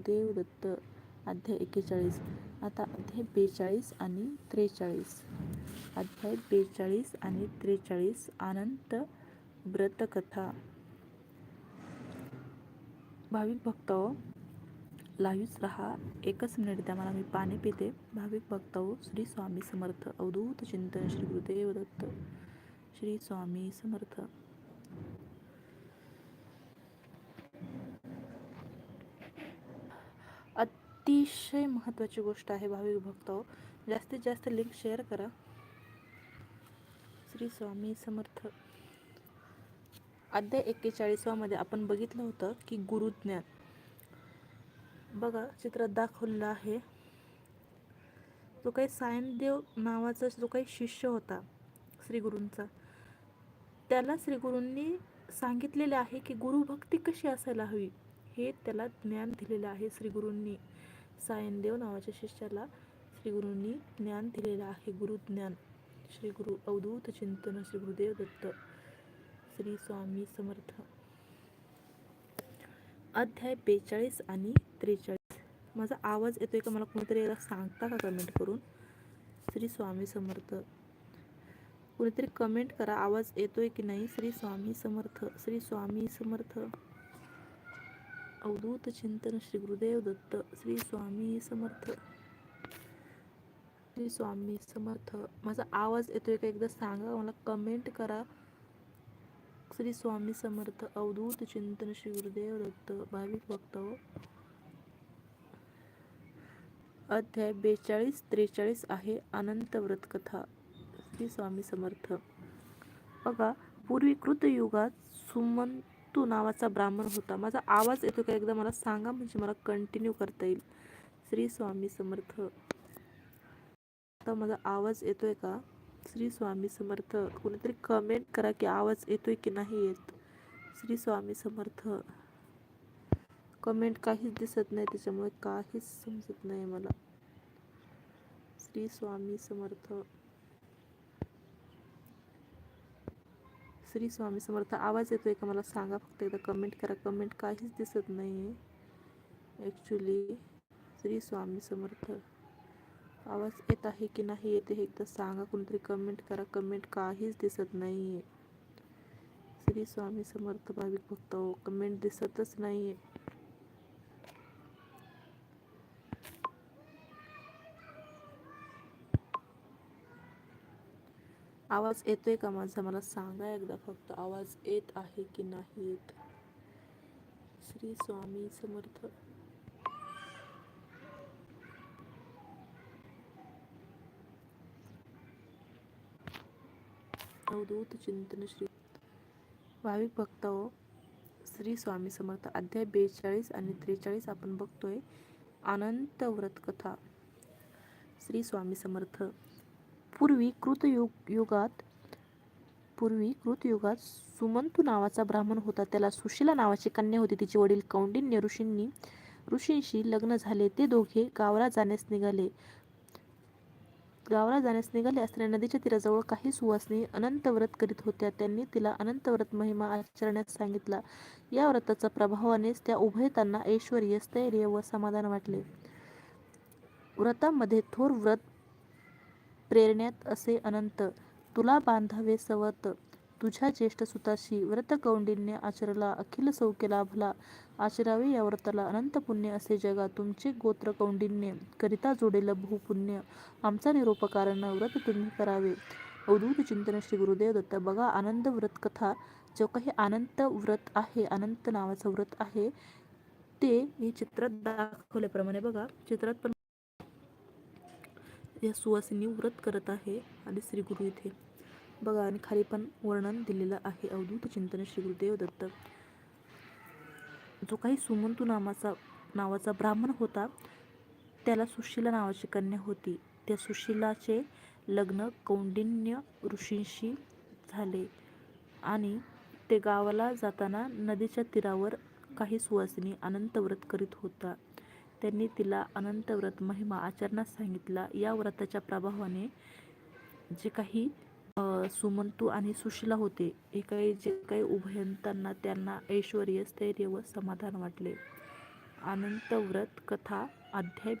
गुरुदेव दत्त अध्याय एक्केचाळीस. आता अध्याय बेचाळीस आणि त्रेचाळीस. अध्याय बेचाळीस आणि त्रेचाळीस अनंत व्रतकथा. भाविक भक्त लाईव्हच रहा. एकच मिनिट द्या मला मी पाणी पिते. भाविक भक्त श्री स्वामी समर्थ. अवधूत चिंतन श्री गुरुदेव दत्त. श्री स्वामी समर्थ. अतिशय महत्त्वाची गोष्ट आहे भाविक भक्त जास्तीत जास्त लिंक शेअर करा. श्री स्वामी समर्थ. अध्याय एक्केचाळीसवामध्ये आपण बघितलं होतं की गुरुज्ञान बघा चित्रात दाखवलेलं आहे. जो काही सायनदेव नावाचा जो काही शिष्य होता श्री गुरूंचा त्याला श्री गुरूंनी सांगितलेले आहे की गुरुभक्ती कशी असायला हवी? हे त्याला ज्ञान दिलेलं आहे श्रीगुरूंनी. सायनदेव नावाच्या शिष्याला श्रीगुरूंनी ज्ञान दिलेलं आहे. गुरुज्ञान श्री गुरु अवधूत चिंतन श्री गुरुदेव दत्त. श्री स्वामी समर्थ. अध्याय बेचाळीस आणि त्रेचाळीस. माझा आवाज येतोय का? मला कोणीतरी याला सांगता का कमेंट करून? श्री स्वामी समर्थ. कुणीतरी कमेंट करा. आवाज येतोय की नाही? श्री स्वामी समर्थ. श्री स्वामी समर्थ. अवधूत चिंतन श्री गुरुदेव दत्त श्री स्वामी समर्थ. श्री स्वामी समर्थ. माझा आवाज येतोय का? एकदा सांगा मला कमेंट करा. श्री स्वामी समर्थ अवधूत चिंतन श्री गुरुदेव दत्त भाविक भक्त अध्याय बेचाळीस त्रेचाळीस आहे अनंत व्रत कथा श्री स्वामी समर्थ. बघा पूर्वी कृतयुगात सुमंतू नावाचा ब्राह्मण होता. माझा आवाज येतो का एकदा मला सांगा म्हणजे मला कंटिन्यू करता येईल. श्री स्वामी समर्थ. आता माझा आवाज येतोय का? श्री स्वामी समर्थ. कोणीतरी कमेंट करा की आवाज येतोय की नाही येत. श्री स्वामी समर्थ. कमेंट काहीच दिसत नाही त्याच्यामुळे काहीच समजत नाही मला. श्री स्वामी समर्थ. श्री स्वामी समर्थ आवाज येतो आहे का मला सांगा फक्त एकदा कमेंट करा. कमेंट काहीच दिसत नाही आहे ॲक्च्युली श्री स्वामी समर्थ आवाज येत आहे की नाही येते हे एकदा सांगा. कोणतरी कमेंट करा. कमेंट काहीच दिसत नाही आहे श्री स्वामी समर्थ भाविक भक्त कमेंट दिसतच नाही आहे आवाज येतोय का माझा? मला सांगा एकदा फक्त आवाज येत आहे की नाही येत? श्री स्वामी समर्थ. अवधूत चिंतन श्री भाविक भक्त हो श्री स्वामी समर्थ. अध्याय बेचाळीस आणि त्रेचाळीस आपण बघतोय. अनंत व्रत कथा. श्री स्वामी समर्थ. पूर्वी कृतयुग युगात पूर्वी कृतयुगात सुमंतू नावाचा ब्राह्मण होता. त्याला सुशिला नावाची कन्या होती. तिचे वडील कौंडिन्य ऋषींनी ऋषींशी लग्न झाले. ते दोघे गावाला जाण्यास निघाले. गावाला जाण्यास निघाले असताना नदीच्या तीराजवळ काही सुवासनी अनंत व्रत करीत होत्या. त्यांनी तिला अनंत व्रत महिमा आचरण्यास सांगितला. या व्रताच्या प्रभावानेच त्या उभयतांना ऐश्वर्य स्थैर्य व समाधान वाटले. व्रतामध्ये थोर व्रत प्रेरण्यात असे अनंत. तुला बांधावे सवत. तुझ्या ज्येष्ठ सुताशी व्रत कौंडिन्य आचरला अखिल सौख्य लाभला. आचरावे या व्रताला अनंत पुण्य असे जगा तुमचे गोत्र कौंडिन्य. करिता जोडेल बहुपुण्य आमचा निरोपकारण व्रत तुम्ही करावे. अवधूत चिंतन श्री गुरुदेव दत्त. बघा आनंद व्रत कथा. जो काही अनंत व्रत आहे अनंत नावाचं व्रत आहे ते हे चित्रात दाखवल्याप्रमाणे बघा. चित्रात पण या सुवासिनी व्रत करत आहे आणि श्रीगुरु इथे. बघा आणि खाली पण वर्णन दिलेलं आहे अवधूत चिंतन श्री गुरुदेव दत्त. जो काही सुमंतू नामाचा नावाचा ब्राह्मण होता त्याला सुशिला नावाची कन्या होती. त्या सुशिलाचे लग्न कौंडिन्य ऋषींशी झाले आणि ते गावाला जाताना नदीच्या तीरावर काही सुवासिनी अनंत व्रत करीत होता. त्यांनी तिला अनंत व्रत महिमा आचरणास सांगितला. या व्रताच्या प्रभावाने जे काही सुमंतू आणि सुशिला होते हे काही जे काही उभयंतांना त्यांना ऐश्वर स्थैर्य व समाधान वाटले. अनंतव्रत कथा अध्याय